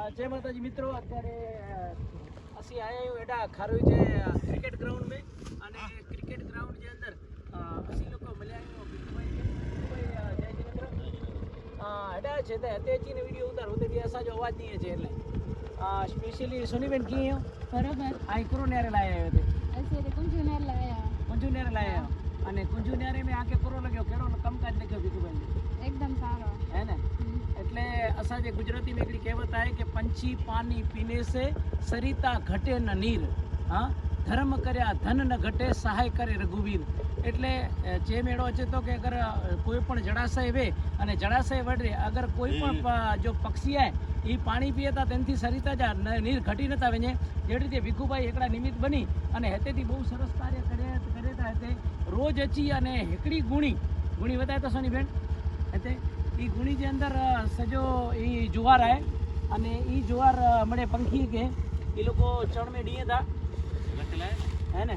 જય માતાજી મિત્રો અત્યારે ਅਸੀਂ આયા હું એડા ખારોઈ છે ક્રિકેટ ગ્રાઉન્ડ में અને ક્રિકેટ ગ્રાઉન્ડ જે અંદર અ, ਅਸੀਂ લોકો મળ્યા હું ભીખુભાઈ છે. ભીખુભાઈ, અ, જય જિનેન્દ્ર. અ, એડા છે તે અત્યારથી વિડીયો ઉતારો તે બી અસાંજો અવાજ નહીં છે એટલે સ્પેશિયલી સોનીબેન કી હો બરોબર આ કરો નેરે લાયા આવ્યો તે અસી તે કુંજુ ને લાયા કુંજુ નેરે લાયા આવ્યો. અને કુંજુ નેરે મેં આંકે કરો લગ્યો કેડો કમકાજ લખ્યો ભીખુભાઈ એકદમ સારો હે ને ભાષા જે ગુજરાતી में એકલી કહેવત આવે કે પંછી પાણી પીને સે સરિતા ઘટે ન નીર. હા? ધર્મ કર્યા ધન ન ઘટે સહાય કરે રઘુવીર. એટલે જે મેળો છે તો કે અગર કોઈ પણ જળાશય વે અને જળાશય વડરે અગર કોઈ પણ જો પક્ષી આવે એ પાણી પીએતા તા સરિતા જ નીર ઘટી નતા આવે જેવી રીતે ભીખુભાઈ એકડા નિમિત્ત બની અને હેતેથી બહુ સરસ કાર્ય કરે કર્યા હતા રોજ અચી અને હેકડી ગુણી. ગુણી બતાવે તો સોની બેન? હેતે? એ ગુણી જે અંદર સજો એ જુવાર આવે અને એ જુવાર હમણે પંખી કે એ લોકો ચણ મેં ડીએ હતા હે ને?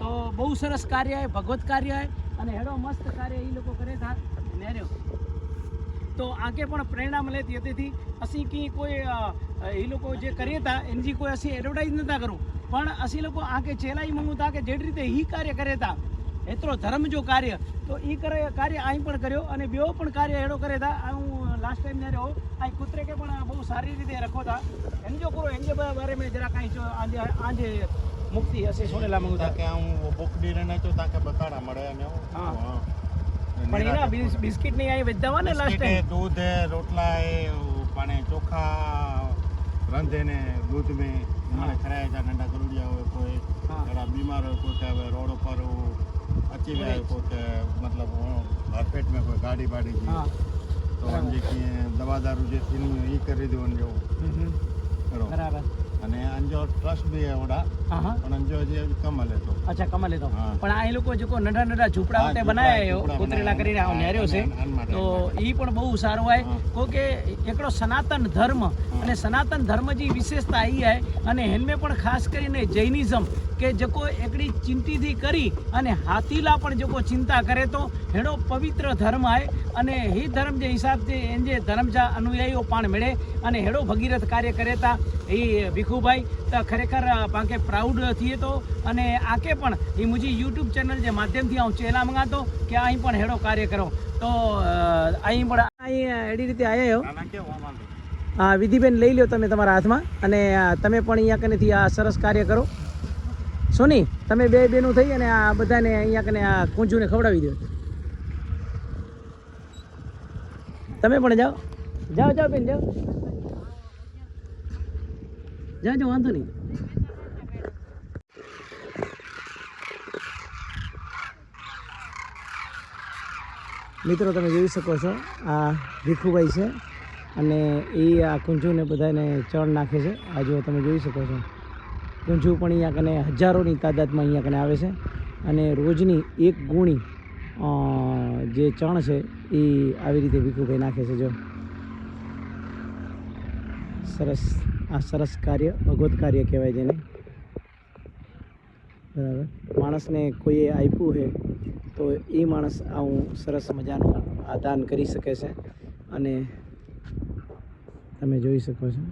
તો બહુ સરસ કાર્ય આવે ભગવત કાર્ય હોય અને હેડો મસ્ત કાર્ય એ લોકો કરે થા. નેર્યો તો આગે પણ પ્રેરણા મળે તે તેથી અસી કી કોઈ એ લોકો જે કરીએ હતા એનજી કોઈ અસી એડવર્ટાઈઝ નતા કરું. પણ અસી લોકો આગે ચેલાઈ મંગુતા કે જે રીતે ઈ કાર્ય કરે હતા એતરો ધર્મ જો કાર્ય તો એ કરે કાર્ય અહીં પણ કર્યો અને બેઓ પણ કાર્ય એડો કરે હતા હું લાસ્ટ ટાઈમ ને રહ્યો આ કૂતરે કે પણ બહુ સારી રીતે રખો હતા એમ જો કરો એમ જે બારે મેં જરા કાંઈ આજે આજે મુક્તિ હશે સોનેલા મંગું તા તાકે હું બુક ડીરે ને તો તાકે બતાડા મળે અને હા. હા. પણ એના બિસ- બિસ્કિટ નહીં અહીં વેચતા ને લાસ્ટ ટાઈમ દૂધ રોટલા એ પાણે ચોખા રંધે ને દૂધ મેં. મને ખરાયા હતા નંડા ગરુડિયા હોય કોઈ. બીમાર હોય કોઈ કે રોડ ઉપર જાય કોઈ કે મતલબ ભરપેટ में કોઈ ગાડી બાડી હા ગઈ તો અંજે કે દવા દારૂ જે થીની હોય એ કરી દેવાનું જેવું હમ હમ. કરો બરાબર ટ્રસ્ટ બી પણ જે કમ અચ્છા એ પણ આ એ લોકો જે કો નડા નડા ઝૂંપડા હા, ઉતે ઝૂંપડા- બનાયા ઝૂંપડા કુતરેલા બનાયા. કરીને આ નેર્યો છે. આન- આન માટે, તો આન પણ બહુ સારો હોય. કો કે એકડો સનાતન ધર્મ અને સનાતન ધર્મ જી વિશેષતા ઈ આય અને હેનમે પણ ખાસ કરીને જૈનિઝમ કે જકો એકડી ચિંતીથી કરી અને હાથીલા પણ જકો ચિંતા કરે તો હેડો પવિત્ર ધર્મ આય. અને હી ધર્મ જે હિસાબથી એન જે ધર્મ જા અનુયાયીઓ પણ મળે અને હેડો ભગીરથ કાર્ય કરે તા. એ ભીખુભાઈ તો ખરેખર પાંકે પ્રાઉડ થઈએ તો. અને આકે પણ એ મુજી યુટ્યુબ ચેનલ જે માધ્યમથી હું ચેલા મંગાતો કે અહીં પણ હેડો કાર્ય કરો. તો અહીં પણ અહીં એડી રીતે આવ્યા? આ વિધિબેન લઈ લ્યો તમે તમારા હાથમાં. અને તમે પણ અહીંયા કનેથી આ સરસ કાર્ય કરો. સોની તમે બે બેનું થઈ અને આ બધાને અહીંયા કને આ કુંજુને ખવડાવી દો. તમે પણ જાઓ. જાઓ જાઓ બેન, જાઓ. જાજો વાંધો નહીં. મિત્રો, તમે જોઈ શકો છો, આ ભીખુભાઈ છે અને એ આ કુંજુને બધાને ચણ નાખે છે. આ જો તમે જોઈ શકો છો. કુંજુ પણ અહીંયા કને હજારોની તાદાદમાં અહીંયા કને આવે છે અને રોજની એક ગુણી જે ચણ છે એ આવી રીતે ભીખુભાઈ નાખે છે, જો. સરસ, આ સરસ કાર્ય, ભગવત કાર્ય કહેવાય જેને. બરાબર. માણસને કોઈએ આપ્યું છે તો એ માણસ આવું સરસ મજાનું આ દાન કરી શકે છે અને તમે જોઈ શકો છો.